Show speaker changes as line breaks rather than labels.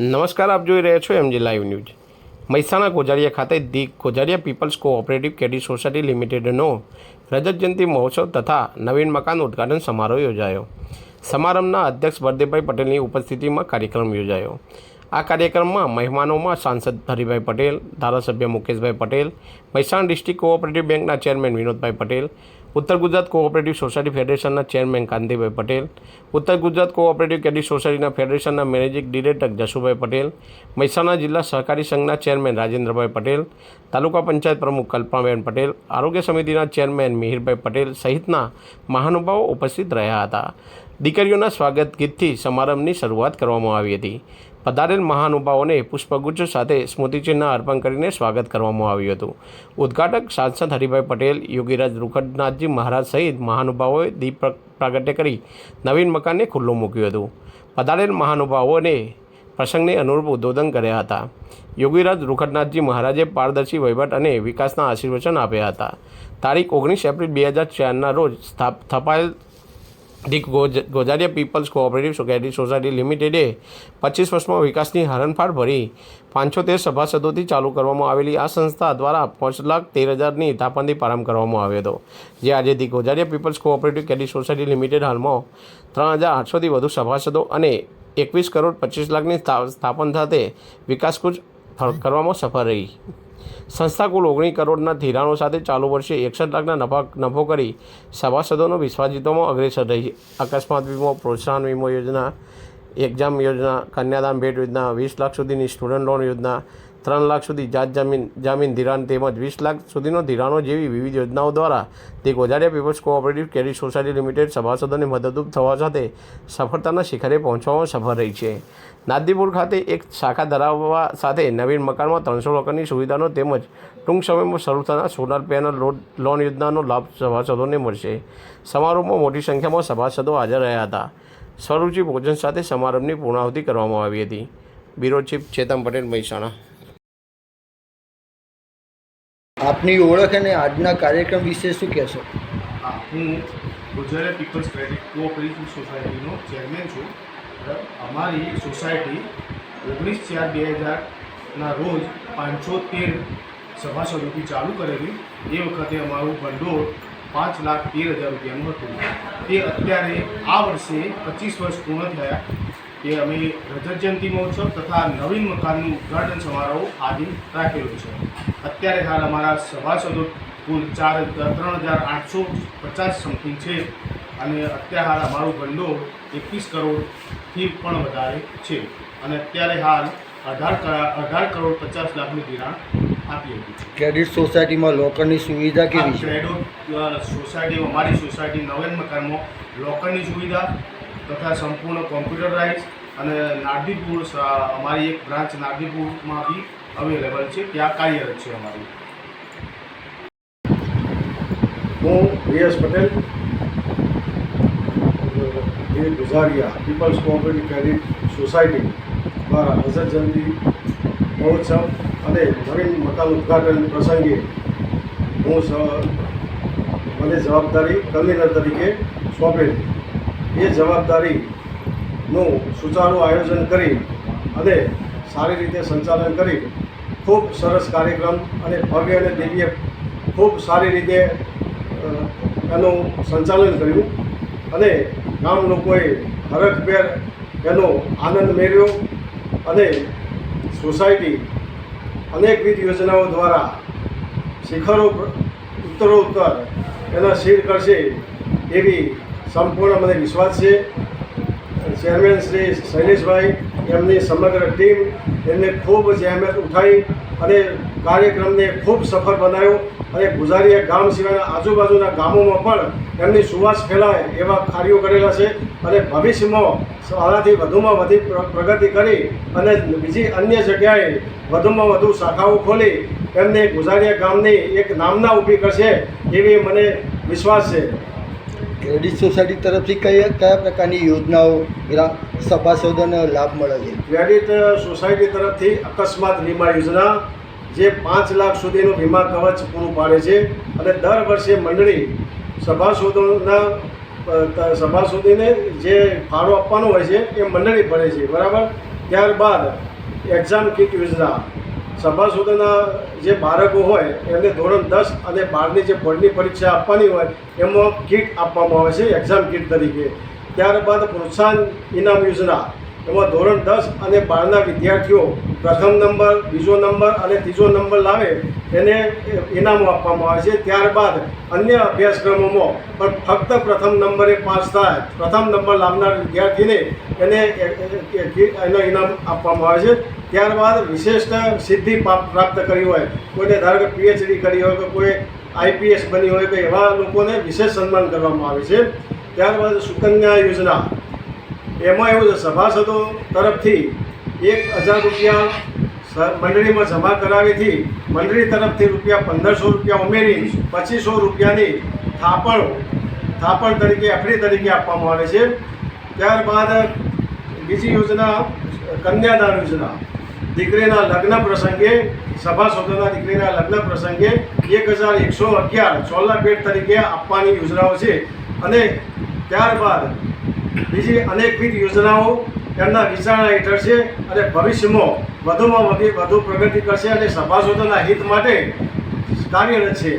નમસ્કાર, આપ જોઈ રહ્યા છો MG live news Mehsana Gojariya ખાતે the Gojariya people's cooperative KD society લિમિટેડનો રજત જયંતિ મહોત્સવ તથા નવીન મકાન ઉદ્ઘાટન સમારોહ યોજાયો. સમારંભના અધ્યક્ષ બળદેવભાઈ પટેલની ઉપસ્થિતિમાં કાર્યક્રમ યોજાયો. આ કાર્યક્રમમાં મહેમાનોમાં સાંસદ હરિભાઈ પટેલ, ધારાસભ્ય મુકેશભાઈ પટેલ, મહેસાણા ડિસ્ટ્રિક્ટ કોઓપરેટિવ બેંકના ચેરમેન વિનોદભાઈ પટેલ ઉત્તર ગુજરાત કોઓપરેટિવ સોસાયટી ફેડરેશનના ચેરમેન કાંતિભાઈ પટેલ, ઉત્તર ગુજરાત કોઓપરેટિવ કેડી સોસાયટીના ફેડરેશનના મેનેજિંગ ડિરેક્ટર જશુભાઈ પટેલ, મહેસાણા જિલ્લા સહકારી સંઘના ચેરમેન રાજેન્દ્રભાઈ પટેલ, તાલુકા પંચાયત પ્રમુખ કલ્પનાબેન પટેલ, આરોગ્ય સમિતિના ચેરમેન મિહિરભાઈ પટેલ સહિતના મહાનુભાવો ઉપસ્થિત રહ્યા હતા. દીકરીઓના સ્વાગત ગીતથી સમારંભની શરૂઆત કરવામાં આવી હતી. પધારેલ મહાનુભાવોને પુષ્પગુચ્છ સાથે સ્મૃતિચિહ્ન અર્પણ કરીને સ્વાગત કરવામાં આવ્યું હતું. ઉદ્ઘાટક સાંસદ હરિભાઈ પટેલ, યોગીરાજ રૂખડનાથજી મહારાજ સહિત મહાનુભાવોએ દીપ પ્ર- પ્રાગટ્ય કરી નવીન મકાનને ખુલ્લું મૂક્યું હતું. પધારેલ મહાનુભાવોને પ્રસંગને અનુરૂપ ઉદ્બોધન કર્યા હતા. યોગીરાજ રૂખડનાથજી મહારાજે પારદર્શી વહીવટ અને વિકાસના આશીર્વચન આપ્યા હતા. તારીખ ઓગણીસ એપ્રિલ બે હજાર ચારના રોજ સ્થાપ, સ્થપાયેલ the ગોજ, Gojariya people's cooperative society society લિમિટેડે પચીસ વર્ષમાં વિકાસની હરણફાળ ભરી પાંચોતેર સભાસદોથી ચાલુ કરવામાં આવેલી આ સંસ્થા દ્વારા પાંચ લાખ તેર હજારની થાપણથી પ્રારંભ કરવામાં આવ્યો હતો. જે આજે the Gojariya people's cooperative KD society limited હાલમાં ત્રણ હજાર આઠસોથી વધુ સભાસદો અને એકવીસ કરોડ પચીસ લાખની સ્થા- સ્થાપન સાથે વિકાસ કૂચ કરવામાં સફળ રહી. સંસ્થા કુલ ઓગણીસ કરોડના ધિરાણો સાથે ચાલુ વર્ષે એકસઠ લાખના નફા નફો કરી સભાસદોનો વિશ્વાસ જીતવામાં અગ્રેસર રહી. અકસ્માત વીમો, પ્રોત્સાહન વીમો યોજના, એક્ઝામ યોજના, કન્યાદાન ભેટ યોજના, વીસ લાખ સુધીની સ્ટુડન્ટ લોન યોજના ત્રણ લાખ સુધી જાત જમીન, જામીન ધિરાણ તેમજ વીસ લાખ સુધીનો ધિરાણો જેવી વિવિધ યોજનાઓ દ્વારા તે Gojariya people's cooperative credit society limited સભાસદોને મદદરૂપ થવા સાથે સફળતાના શિખરે પહોંચવામાં સફળ રહી છે. નાદીપુર ખાતે એક શાખા ધરાવવા સાથે નવીન મકાનમાં ત્રણસો લોકોની સુવિધાનો તેમજ ટૂંક સમયમાં શરૂ થનાર સોલાર પેનલ લોન લોન યોજનાનો લાભ સભાસદોને મળશે. સમારોહમાં મોટી સંખ્યામાં સભાસદો હાજર રહ્યા હતા. સ્વરૂચિ ભોજન સાથે સમારંભની પૂર્ણાહુતિ કરવામાં આવી હતી. Bureau chief Chetan Patel Mehsana.
આપની ઓળખ અને આજના કાર્યક્રમ વિશે શું કહેશો?
હા ગુજરાત પીપલ્સ ક્રેડિટ કોઓપરેટિવ સોસાયટીનો ચેરમેન છું. અમારી સોસાયટી ઓગણીસ ચાર બે હજારના રોજ પાંચસો તેર સભાસદોથી ચાલુ કરેલી. એ વખતે અમારું ભંડોળ પાંચ લાખ તેર હજાર રૂપિયાનું હતું. તે અત્યારે આ વર્ષે પચીસ વર્ષ પૂર્ણ થયા. કે અમે રજત જયંતિ મહોત્સવ તથા નવીન મકાનનું ઉદ્ઘાટન સમારોહ આદિ રાખેલો છે. અત્યારે હાલ અમારા સભાસદો કુલ ચાર ત્રણ હજાર આઠસો પચાસ સમથિંગ છે અને અત્યારે હાલ અમારું ભંડોળ એકવીસ કરોડથી પણ વધારે છે. અને અત્યારે હાલ અઢાર અઢાર કરોડ પચાસ લાખનું ધિરાણ આપી હતી
ક્રેડિટ સોસાયટીમાં લોકરની સુવિધા કેવી છે?
ક્રેડો સોસાયટી અમારી સોસાયટી નવેન મકાનમાં લોકરની સુવિધા તથા સંપૂર્ણ કોમ્પ્યુટરાઇઝ અને નારદીપુર અમારી એક બ્રાન્ચ નારદીપુરમાં બી અવેલેબલ છે. ત્યાં કાર્યરત છે અમારી.
હું વીએસ પટેલ એ Gujariya, people's cooperative credit society દ્વારા રજત જયંતિ મહોત્સવ અને નવીન મકાન ઉદ્ઘાટન પ્રસંગે હું મને જવાબદારી કન્વીનર તરીકે સોંપેલી. એ જવાબદારીનું સુચારું આયોજન કરી અને સારી રીતે સંચાલન કરી. ખૂબ સરસ કાર્યક્રમ અને ભવ્ય અને દિવ્ય ખૂબ સારી રીતે એનું સંચાલન કર્યું અને ગામ લોકોએ હરખભેર એનો આનંદ મેળવ્યો અને સોસાયટી અનેકવિધ યોજનાઓ દ્વારા શિખરો ઉત્તરોત્તર એના શીર કરશે એવી સંપૂર્ણ મને વિશ્વાસ છે. ચેરમેન શ્રી શૈલેષભાઈ, એમની સમગ્ર ટીમ એમને ખૂબ જહેમત ઉઠાવી અને કાર્યક્રમને ખૂબ સફળ બનાવ્યો. અને ગુજારીયા ગામ સિવાયના આજુબાજુના ગામોમાં પણ એમની સુવાસ ફેલાય એવા કાર્યો કરેલા છે. અને ભવિષ્યમાં આનાથી વધુમાં વધુ પ્રગતિ કરી અને બીજી અન્ય જગ્યાએ વધુમાં વધુ શાખાઓ ખોલી એમને ગુજારીયા ગામની એક નામના ઊભી કરશે એવી મને વિશ્વાસ છે.
ક્રેડિટ સોસાયટી તરફથી કયા કયા પ્રકારની યોજનાઓ સભાસદોને લાભ મળે છે?
ક્રેડિટ સોસાયટી તરફથી અકસ્માત વીમા યોજના, જે પાંચ લાખ સુધીનું વીમા કવચ પૂરું પાડે છે અને દર વર્ષે મંડળી સભાસદોના સભાસદીને જે ફાળો આપવાનો હોય છે એ મંડળી ભરે છે, બરાબર? ત્યારબાદ એક્ઝામ કીટ યોજના સભાસદોના જે બાળકો હોય, એમને ધોરણ દસ અને બારની જે બોર્ડની પરીક્ષા આપવાની હોય, એમાં કીટ આપવામાં આવે છે એક્ઝામ કીટ તરીકે. ત્યારબાદ પ્રોત્સાહન ઇનામ યોજના. એમાં ધોરણ દસ અને બારના વિદ્યાર્થીઓ પ્રથમ નંબર, બીજો નંબર અને ત્રીજો નંબર લાવે એને ઇનામો આપવામાં આવે છે. ત્યારબાદ અન્ય અભ્યાસક્રમોમાં પણ ફક્ત પ્રથમ નંબરે પાસ થાય, પ્રથમ નંબર લાવનાર વિદ્યાર્થીને એને એનો ઇનામ આપવામાં આવે છે. ત્યારબાદ વિશિષ્ટ સિદ્ધિ પ્રાપ્ત કરી હોય, કોઈને ધારો કે પીએચડી કરી હોય કે કોઈ આઈપીએસ બની હોય કે એવા લોકોને વિશેષ સન્માન કરવામાં આવે છે. ત્યારબાદ સુકન્યા યોજના એમાં એવું છે, સભાસદો તરફથી એક હજાર રૂપિયા મંડળીમાં જમા કરાવીથી મંડળી તરફથી રૂપિયા પંદરસો રૂપિયા ઉમેરી, પચીસો રૂપિયાની થાપણ થાપણ તરીકે, એફડી તરીકે આપવામાં આવે છે. ત્યારબાદ બીજી યોજના, કન્યાદાન યોજના. દીકરીના લગ્ન પ્રસંગે, સભાસદોના દીકરીના લગ્ન પ્રસંગે એક હજાર એકસો અગિયાર ચોલા ભેટ તરીકે આપવાની યોજનાઓ છે. અને ત્યારબાદ બીજી અનેકવિધ યોજનાઓ તેમના વિચારણા હેઠળ છે અને ભવિષ્યમાં વધુમાં વધુ વધુ પ્રગતિ કરશે અને સભાસદોના હિત માટે કાર્યરત છે.